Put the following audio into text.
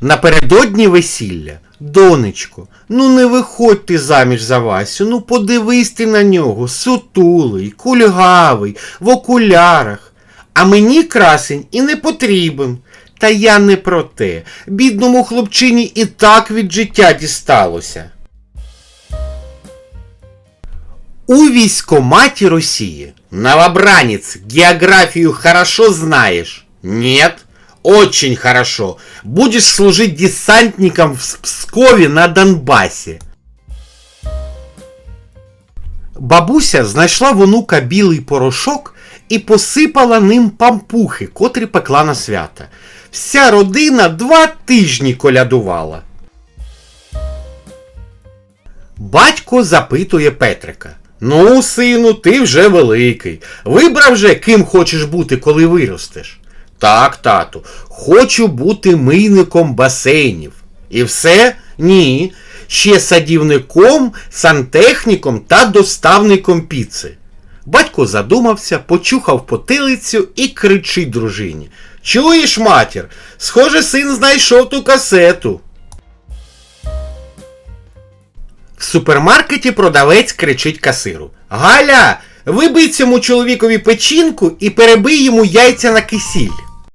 Напередодні весілля. Донечко, ну не виходь ти заміж за Васю, ну подивись ти на нього, сутулий, кульгавий, в окулярах. А мені красень і не потрібен. Та я не про те. Бідному хлопчині і так від життя дісталося. У військоматі Росії. Новобранец, географию хорошо знаешь? Нет? Очень хорошо. Будешь служить десантником в Пскове на Донбасі. Бабуся знайшла в онука білий порошок і посипала ним пампухи, котрі пекла на свята. Вся родина два тижні колядувала. Батько запитує Петрика. Ну, сину, ти вже великий. Вибрав же, ким хочеш бути, коли виростеш. Так, тату, хочу бути мийником басейнів. І все? Ні. Ще садівником, сантехніком та доставником піци. Батько задумався, почухав потилицю і кричить дружині. Чуєш, матір? Схоже, син знайшов ту касету. В супермаркеті продавець кричить касиру. Галя, вибий цьому чоловікові печінку і перебий йому яйця на кисіль.